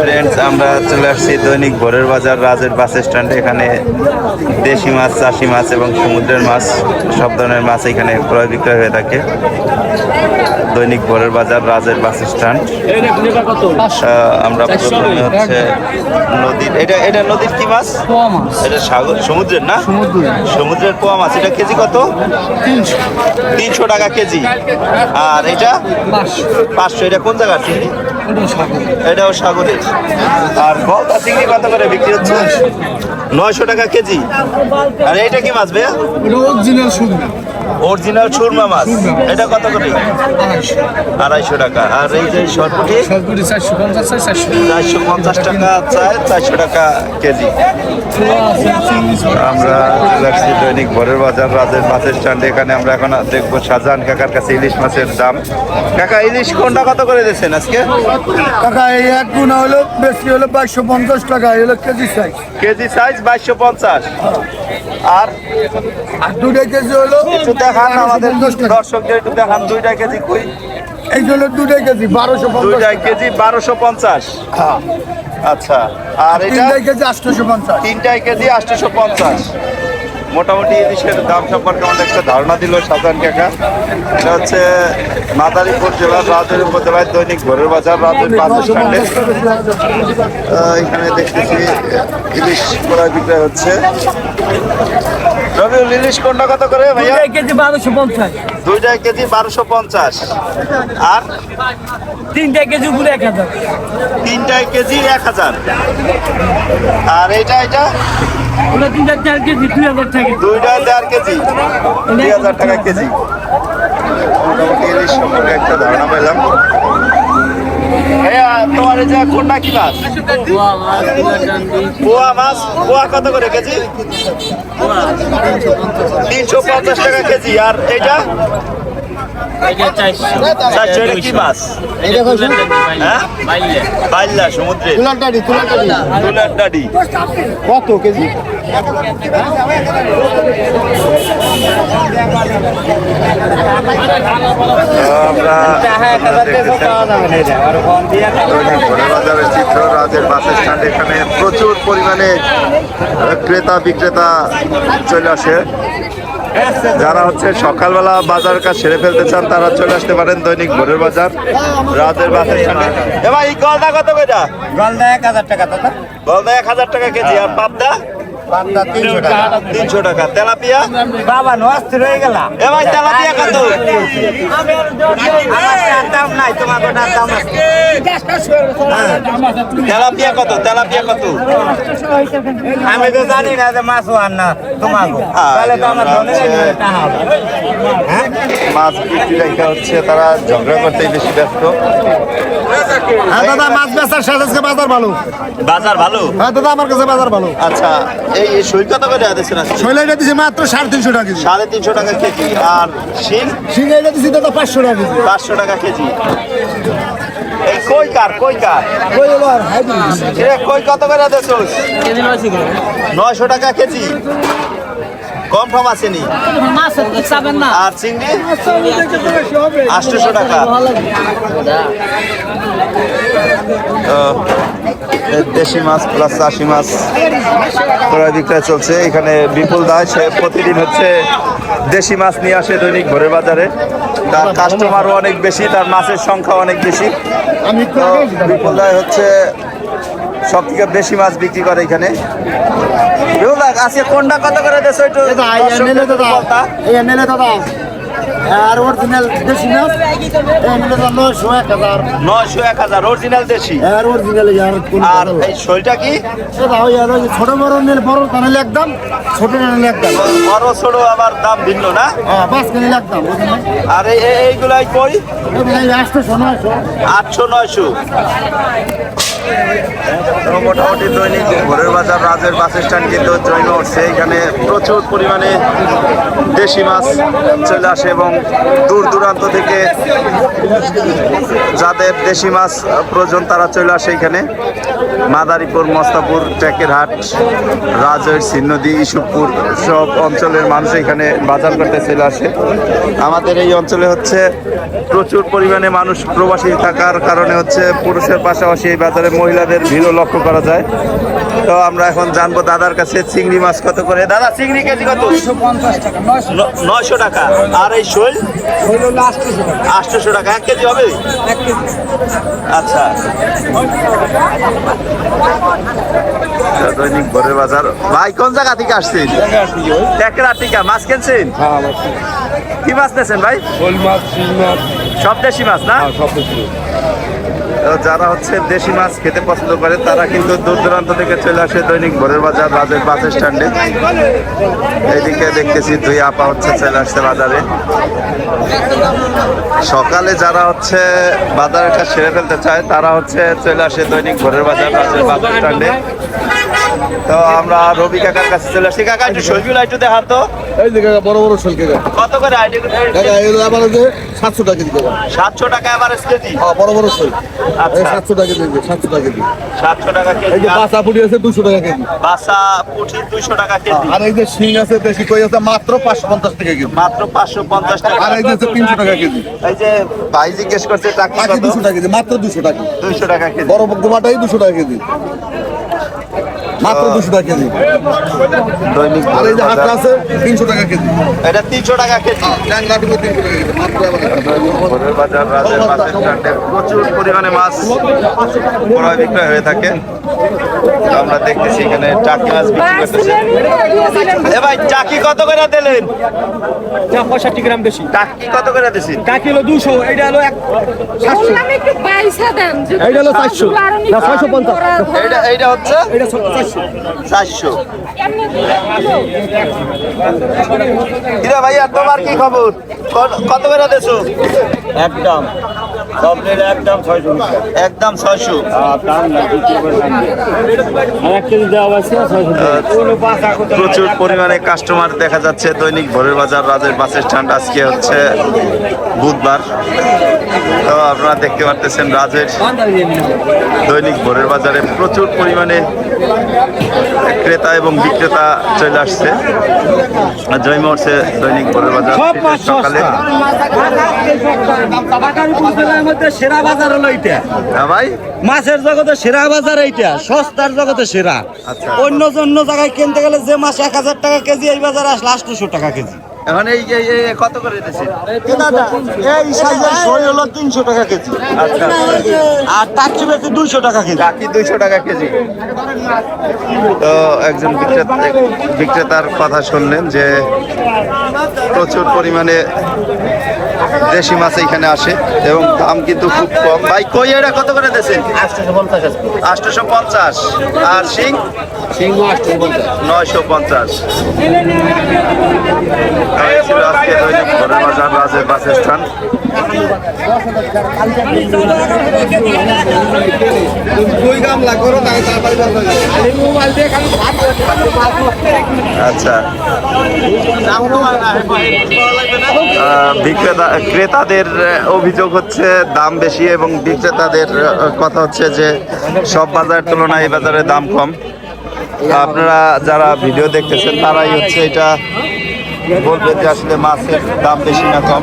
Friends আমরা চলে আসছি দৈনিক ভোরের বাজার রাজের বাস স্ট্যান্ডে এখানে দেশি মাছ চাষি মাছ এবং সমুদ্রের মাছ সব ধরনের মাছ এখানে ক্রয় বিক্রয় হয়ে থাকে। দৈনিক ভোরের বাজার রাজের বাস স্ট্যান্ড আমরা প্রথমে হচ্ছে নদীর এটা এটা নদীর কি মাছ? এটা সাগর সমুদ্রের না? সমুদ্রের। পোয়া মাছ এটা কেজি কত? তিনশো। টাকা কেজি। আর এটা? পাঁচশো। এটা কোন সাগর এটাও সাগরের আর গলদা চিংড়ি কত করে বিক্রি হচ্ছে? নয়শো। টাকা কেজি। আর এটা কি মাছ ভাইয়া? অরিজিনাল অরিজিনাল সুরমা মাছ। এটা কত করে? আড়াইশো টাকা। আর এই যে সরপুটি? চারশো পঞ্চাশ টাকা চায় চারশো টাকা কেজি। আমরা যাচ্ছি দৈনিক ভোরের বাজার রাজের বাস স্ট্যান্ডে। এখানে আমরা এখন দেখব শাহজাহান কাকার কাছে ইলিশ মাছের দাম। কাকা ইলিশ কোনটা কত করে দিচ্ছেন আজকে? টাকা এই এক গুণ হলো বেশি হলো বাইশশো পঞ্চাশ টাকা হলো কেজি সাইজ কেজি সাইজ বাইশশো পঞ্চাশ। আর দুটো কেজি হলো একটু দেখান আমাদের 1250 টাকা। দর্শকদের একটু দেখান দুইটা কেজি কই? এই হলো দুটো কেজি বারোশো দুইটা কেজি বারোশো পঞ্চাশ। আচ্ছা আর এটা? তিনটা কেজি আটশোশো পঞ্চাশ। তিনটাই কেজি আটশোশো পঞ্চাশ। মোটামুটি ইলিশের দাম সম্পর্কে আমাদের একটা ধারণা দিল সাধারণ কাকা। এটা হচ্ছে মাদারীপুর জেলার রাজের উপজেলায় দৈনিক ভোরের বাজার রাজের বাস এখানে দেখতেছি ইলিশ ক্রয় বিক্রয় হচ্ছে। রবিউল ইলিশ কোনটা কত করে ভাইয়া? কেজি বারোশো পঞ্চাশ। দুইটা কেজি বারোশো পঞ্চাশ। আর? তিনটা কেজি উপরে এক হাজার। তিনটায় কেজি এক হাজার। আর এটা এটা তিনটা চার কেজি দুই হাজার টাকা দুইটা চার কেজি দুই হাজার টাকা কেজি। মোটামুটি ইলিশ সম্পর্কে একটা ধারণা পেলাম। তোমার এই যে কোনটা কি মাছ? পোয়া মাছ পোয়া কত করে কেজি? তিনশো পঞ্চাশ টাকা। কেজি। আর এটা চারশো এটা কি মাছ হ্যাঁ? বাইল্লা সমুদ্রে তুলারটাড়ি তুলারটাড়ি ডাডি কত কেজি? বাজারের চিত্র রাজের বাস স্ট্যান্ড এখানে প্রচুর পরিমাণে ক্রেতা বিক্রেতা চলে আসে। যারা হচ্ছে সকালবেলা বাজার কাজ সেরে ফেলতে চান তারা চলে আসতে পারেন দৈনিক ভোরের বাজার রাতের বাজার এবার এই গলদা কত কইটা গলদা এক হাজার টাকা দাদা। গলদা এক হাজার টাকা কেজি আর পাবদা? তিনশো টাকা তিনশো টাকা। তেলাপিয়া? বাবা নষ্ট হয়ে গেল। এ ভাই তেলাপিয়া কত? দাম নাই তোমার দাম তেলাপিয়া কত? তেলাপিয়া কত? আমি তো জানি না যে মাছ আর না তোমাকে। তাহলে তো আমার ধনে টাকা হবে মাছ বিক্রি রেখা হচ্ছে তারা ঝগড়া করতেই বেশি ব্যস্ত। হ্যাঁ দাদা মাছ বেচার সাথে আজকে বাজার ভালো। বাজার ভালো? হ্যাঁ দাদা আমার কাছে বাজার ভালো। আচ্ছা এই সই কত করে দিচ্ছেন মাত্র সাড়ে তিনশো টাকা কেজি। সাড়ে তিনশো টাকা কেজি। আর শিং? দিছি দাদা পাঁচশো টাকা কেজি। পাঁচশো টাকা কেজি। এই কই কার কই কার? ওই হলো আর কই কত করে দিচ্ছস? কেজি নয়শো টাকা কেজি। কম কম আসেনি আর চিংড়ি? আটশোশো টাকা। দেশি মাছ প্লাস চাষি মাছ ক্রয় বিক্রয় চলছে। এখানে বিপুল দাস সে প্রতিদিন হচ্ছে দেশি মাছ নিয়ে আসে দৈনিক ভোরের বাজারে। তার কাস্টমারও অনেক বেশি তার মাছের সংখ্যা অনেক বেশি। বিপুল দাস হচ্ছে সব থেকে বেশি মাছ বিক্রি করে এখানে। আজকে কোনটা কত করে দেশো একটু আর অরিজিনাল দেশি মাছ নয়শো এক হাজার। নয়শো এক হাজার অরিজিনাল দেশি। আর অরিজিনাল আর আর এই শৈলটা কি? ওই আর ওই ছোট বড় নিলে বড় তা নিলে একদম ছোট নিলে একদম। বড় ছোট আবার দাম ভিন্ন না? হ্যাঁ পাঁচ একদম আর এই এই- এইগুলাই কই? আটশো নয়শো। আটশো নয়শো। মোটামুটি দৈনিক ভোরের বাজার রাজের বাস স্ট্যান্ড কিন্তু জৈন উঠছে। এখানে প্রচুর পরিমাণে দেশি মাছ চলে আসে। এবং দূর দূরান্ত থেকে যাদের দেশি মাছ প্রয়োজন তারা চলে আসে এখানে। মাদারীপুর, মস্তাপুর, ট্যাকেরহাট, রাজৈর, সিন্নদী ইসুপুর সব অঞ্চলের মানুষ এখানে বাজার করতে চলে আসে। আমাদের এই অঞ্চলে হচ্ছে প্রচুর পরিমাণে মানুষ প্রবাসী থাকার কারণে হচ্ছে পুরুষের পাশাপাশি এই বাজারে মহিলাদের ভিড়ও লক্ষ্য করা যায়। তো আমরা এখন জানব দাদার কাছে চিংড়ি মাছ কত করে। দাদা চিংড়ি কেজি কত? নয়শো টাকা আর এই শোল? আটশোশো টাকা। এক কেজি হবে? আচ্ছা। দৈনিক ভোরের বাজার। ভাই কোন জায়গা থেকে আসছেন? ট্যাকেরা টিকা মাছ কিনছেন? কি মাছ নিয়েছেন ভাই? শোল মাছ সব দেশি মাছ না? সব কিছু তো যারা হচ্ছে দেশি মাছ খেতে পছন্দ করে, তারা কিন্তু দূর দূরান্ত থেকে চলে আসে দৈনিক ভোরের বাজার, রাজের বাস স্ট্যান্ডে। এইদিকে দেখতেছি দুই আপা হচ্ছে চলে আসছে বাজারে। সকালে যারা হচ্ছে বাজারটা সেরে ফেলতে চায়, তারা হচ্ছে চলে আসে দৈনিক ভোরের বাজার, রাজের বাস স্ট্যান্ডে। তো আমরা রবি কাকার কাছে চলে আসছি কাকা একটু শৈলগুলো একটু দেখাতো এই যে কাকা বড় বড় শৈল কাকা। কত করে আইডি কাকা এই এবারে যে 700 টাকা দিতে 700 টাকা এবারে কেজি? হ্যাঁ বড় বড় শৈল। আচ্ছা। 700 টাকা দিতে 700 টাকা দিতে মাত্র দুশো টাকা কেজি দৈনিক আর এই যে হাতটা আছে তিনশো টাকা কেজি এটা তিনশো টাকা কেজি ট্যাংরাটিও তিনশো টাকা মাত্র বাজার রাজের মাছের প্রচুর পরিমাণে মাছ বড় বিক্রয় হয়ে থাকে তো আমরা দেখতেছি এখানে টাকি মাছ বিক্রি করতেছে। এ ভাই টাকি কত করে দিলেন? পঁয়ষট্টি গ্রাম বেশি। টাকি কত করে দিছি কাকি হলো দুশো এটা হলো এক বললাম একটু পয়সা দেন যদি এইটা হলো 400 সবগুলো আরও নিচে না, 550 ধরা ধরা। এইটা এইটা হচ্ছে? এটা চারশো চারশো। কিরে ভাইয়া তোমার কি খবর? কত- কত করে দেছো? একদম। সব একদম ছয়শো একদম আছে প্রচুর পরিমাণে কাস্টমার দেখা যাচ্ছে দৈনিক ভোরের বাজার রাজের বাস স্ট্যান্ড আজকে হচ্ছে বুধবার। তো আপনারা দেখতে পারতেছেন রাজের দৈনিক ভোরের বাজারে প্রচুর পরিমাণে ক্রেতা এবং বিক্রেতা চলে আসছে। জয় মহর্ষে দৈনিক ভোরের বাজার থেকে মধ্যে সেরা বাজার হলো এইটা। ভাই? মাছের জগতে সেরা বাজার এইটা সস্তার জগতে সেরা। আচ্ছা। অন্য অন্য জায়গায় কিনতে গেলে যে মাছ এক হাজার টাকা কেজি এই বাজারে আসলে আটশোশো টাকা কেজি। এখন এই কত করে দিচ্ছে এই সাইজের শরীর হলো তিনশো টাকা কেজি। আচ্ছা। আর তার চেয়ে বেশি দুইশো টাকা কেজি। দুইশো টাকা কেজি। তো একজন বিক্রেতা বিক্রেতার কথা শুনলেন যে প্রচুর পরিমাণে দেশি মাছ এখানে আসে এবং দাম কিন্তু খুব কম। ভাই কই এটা কত করে দিয়েছেন আটশোশো পঞ্চাশ। আর শিং? নয়শো পঞ্চাশ। ছিল আজকে রাজের বাস স্ট্যান্ড আচ্ছা। বিক্রেতা ক্রেতাদের অভিযোগ হচ্ছে দাম বেশি এবং বিক্রেতাদের কথা হচ্ছে যে সব বাজারের তুলনায় এই বাজারে দাম কম। আপনারা যারা ভিডিও দেখতেছেন, তারাই হচ্ছে এটা বলবেন যে আসলে মাছের দাম বেশি না কম।